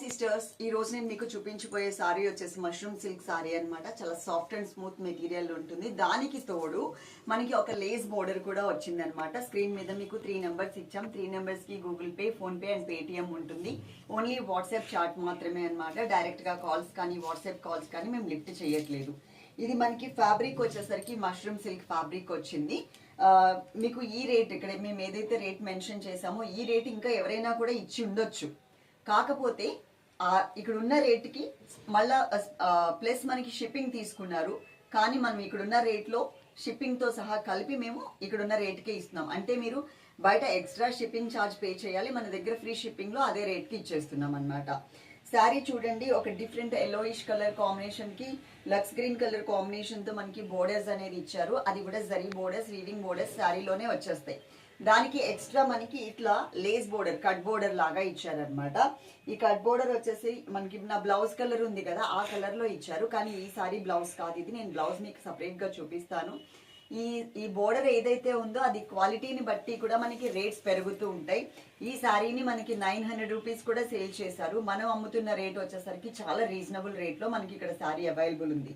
Sisters ఈ రోజు నేను మీకు చూపించబోయే సారీ వచ్చేసి మష్రూమ్ సిల్క్ సారీ అన్నమాట. చాలా సాఫ్ట్ అండ్ స్మూత్ మెటీరియల్ ఉంటుంది. దానికి తోడు మనకి ఒక లేస్ బోర్డర్ కూడా వచ్చింది అనమాట స్క్రీన్ మీద మీకు త్రీ నెంబర్స్ ఇచ్చాం. త్రీ నెంబర్స్కి Google Pay PhonePe and Paytm ఉంటుంది. ఓన్లీ వాట్సాప్ చాట్ మాత్రమే అనమాట డైరెక్ట్గా కాల్స్ కానీ వాట్సాప్ కాల్స్ కానీ మేము లిఫ్ట్ చేయట్లేదు. ఇది మనకి ఫ్యాబ్రిక్ వచ్చేసరికి మష్రూమ్ సిల్క్ ఫ్యాబ్రిక్ వచ్చింది. మీకు ఈ రేట్ ఇక్కడ మేము ఏదైతే రేట్ మెన్షన్ చేసామో ఈ రేట్ ఇంకా ఎవరైనా కూడా ఇచ్చి ఉండొచ్చు. కాకపోతే ఇక్కడ ఉన్న రేట్కి మళ్ళా ప్లస్ మనకి షిప్పింగ్ తీసుకున్నారు. కానీ మనం ఇక్కడున్న రేట్లో షిప్పింగ్తో సహా కలిపి మేము ఇక్కడున్న రేట్కే ఇస్తున్నాం. అంటే మీరు బయట ఎక్స్ట్రా షిప్పింగ్ ఛార్జ్ పే చేయాలి. మన దగ్గర ఫ్రీ షిప్పింగ్లో అదే రేట్కి ఇచ్చేస్తున్నాం అనమాట శారీ చూడండి ఒక డిఫరెంట్ ఎల్లోయిష్ కలర్ కాంబినేషన్కి లక్స్ గ్రీన్ కలర్ కాంబినేషన్తో మనకి బోర్డర్స్ అనేది ఇచ్చారు. అది కూడా జరీ బోర్డర్స్ రీడింగ్ బోర్డర్స్ శారీలోనే వచ్చేస్తాయి. దానికి ఎక్స్ట్రా మనకి ఇట్లా లేస్ బోర్డర్ కట్ బోర్డర్ లాగా ఇచ్చారనమాట ఈ కట్ బోర్డర్ వచ్చేసి మనకి నా బ్లౌజ్ కలర్ ఉంది కదా ఆ కలర్లో ఇచ్చారు. కానీ ఈ సారీ బ్లౌజ్ కాదు. ఇది నేను బ్లౌజ్ మీకు సపరేట్గా చూపిస్తాను. ఈ ఈ బోర్డర్ ఏదైతే ఉందో అది క్వాలిటీని బట్టి కూడా మనకి రేట్స్ పెరుగుతూ ఉంటాయి. ఈ శారీని మనకి నైన్ హండ్రెడ్ రూపీస్ కూడా సేల్ చేశారు. మనం అమ్ముతున్న రేట్ వచ్చేసరికి చాలా రీజనబుల్ రేట్లో మనకి ఇక్కడ శారీ అవైలబుల్ ఉంది.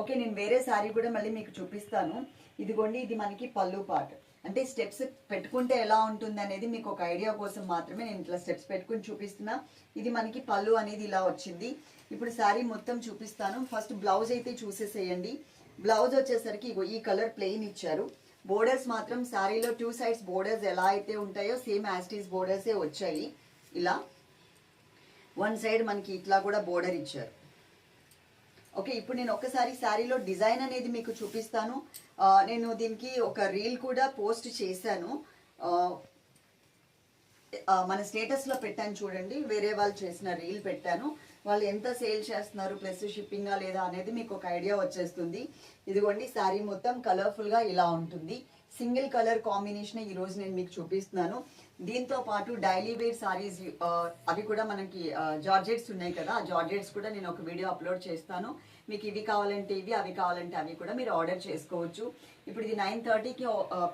ఓకే నేను వేరే శారీ కూడా మళ్ళీ మీకు చూపిస్తాను. ఇదిగోండి ఇది మనకి పళ్ళు పార్ట్ అంటే స్టెప్స్ పెట్టుకుంటే ఎలా ఉంటుంది అనేది మీకు ఒక ఐడియా కోసం మాత్రమే నేను ఇట్లా స్టెప్స్ పెట్టుకుని చూపిస్తున్నా. ఇది మనకి పళ్ళు అనేది ఇలా వచ్చింది. ఇప్పుడు శారీ మొత్తం చూపిస్తాను. ఫస్ట్ బ్లౌజ్ అయితే చూసేసేయండి. బ్లౌజ్ వచ్చేసరికి ఇగో ఈ కలర్ ప్లెయిన్ ఇచ్చారు. బోర్డర్స్ మాత్రం శారీలో టూ సైడ్స్ బోర్డర్స్ ఎలా అయితే ఉంటాయో సేమ్ యాస్టీస్ బోర్డర్సే వచ్చాయి. ఇలా వన్ సైడ్ మనకి ఇట్లా కూడా బోర్డర్ ఇచ్చారు. ఓకే ఇప్పుడు నేను ఒకసారి శారీలో డిజైన్ అనేది మీకు చూపిస్తాను. నేను దీనికి ఒక రీల్ కూడా పోస్ట్ చేశాను. మన స్టేటస్లో పెట్టాను చూడండి. వేరే వాళ్ళు చేసిన రీల్ పెట్టాను. వాళ్ళు ఎంత సేల్ చేస్తున్నారు ప్లస్ షిప్పింగా లేదా అనేది మీకు ఒక ఐడియా వచ్చేస్తుంది. ఇదిగోండి శారీ మొత్తం కలర్ఫుల్గా ఇలా ఉంటుంది. సింగిల్ కలర్ కాంబినేషన్ ఈ రోజు నేను మీకు చూపిస్తున్నాను. దీంతో పాటు డైలీ వేర్ సారీస్ అవి కూడా మనకి జార్జెట్స్ ఉన్నాయి కదా ఆ జార్జెట్స్ కూడా నేను ఒక వీడియో అప్లోడ్ చేస్తాను. మీకు ఇవి కావాలంటే ఇవి అవి కావాలంటే అవి కూడా మీరు ఆర్డర్ చేసుకోవచ్చు. ఇప్పుడు ఇది నైన్ థర్టీకి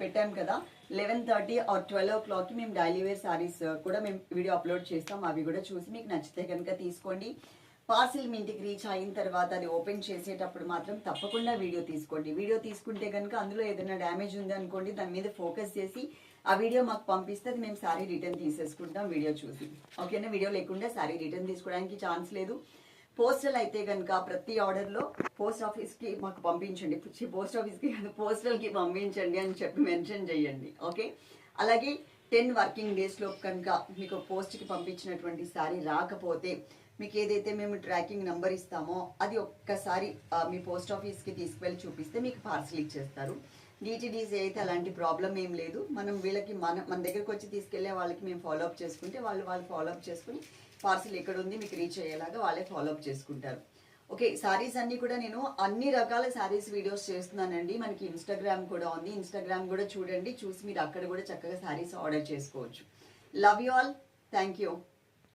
పెట్టాం కదా లెవెన్ థర్టీ ఆర్ ట్వెల్వ్ ఓ క్లాక్కి మేము డైలీ వేర్ సారీస్ కూడా మేము వీడియో అప్లోడ్ చేస్తాం. అవి కూడా చూసి మీకు నచ్చితే కనుక తీసుకోండి. పార్సిల్ మీ ఇంటికి రీచ్ అయిన తర్వాత అది ఓపెన్ చేసేటప్పుడు మాత్రం తప్పకుండా వీడియో తీసుకోండి. వీడియో తీసుకుంటే కనుక అందులో ఏదైనా డ్యామేజ్ ఉంది అనుకోండి దాని మీద ఫోకస్ చేసి ఆ వీడియో మాకు పంపిస్తే అది మేము సారీ రిటర్న్ తీసేసుకుంటాం వీడియో చూసి. ఓకేనా? వీడియో లేకుండా సారీ రిటర్న్ తీసుకోవడానికి ఛాన్స్ లేదు. పోస్టల్ అయితే కనుక ప్రతి ఆర్డర్లో పోస్ట్ ఆఫీస్కి మాకు పంపించండి. పోస్ట్ ఆఫీస్కి కాదు పోస్టల్కి పంపించండి అని చెప్పి మెన్షన్ చేయండి. ఓకే? అలాగే టెన్ వర్కింగ్ డేస్లో కనుక మీకు పోస్ట్కి పంపించినటువంటి శారీ రాకపోతే మీకు ఏదైతే మేము ట్రాకింగ్ నెంబర్ ఇస్తామో అది ఒక్కసారి మీ పోస్ట్ ఆఫీస్కి తీసుకువెళ్ళి చూపిస్తే మీకు పార్సిల్ ఇచ్చేస్తారు. డిటీడీసీ అయితే అలాంటి ప్రాబ్లం ఏం లేదు. మనం వీళ్ళకి మన మన దగ్గరకు వచ్చి తీసుకెళ్ళే వాళ్ళకి మేము ఫాలోఅప్ చేసుకుంటే వాళ్ళు వాళ్ళు ఫాలోఅప్ చేసుకుని పార్సిల్ ఎక్కడ ఉంది మీకు రీచ్ అయ్యేలాగా వాళ్ళే ఫాలోఅప్ చేసుకుంటారు. ఓకే సారీస్ అన్ని కూడా నేను అన్ని రకాల సారీస్ వీడియోస్ చేస్తున్నానండి. మనకి ఇన్స్టాగ్రామ్ కూడా ఉంది. ఇన్స్టాగ్రామ్ కూడా చూడండి. చూసి మీరు అక్కడ కూడా చక్కగా సారీస్ ఆర్డర్ చేసుకోవచ్చు. Love you all thank you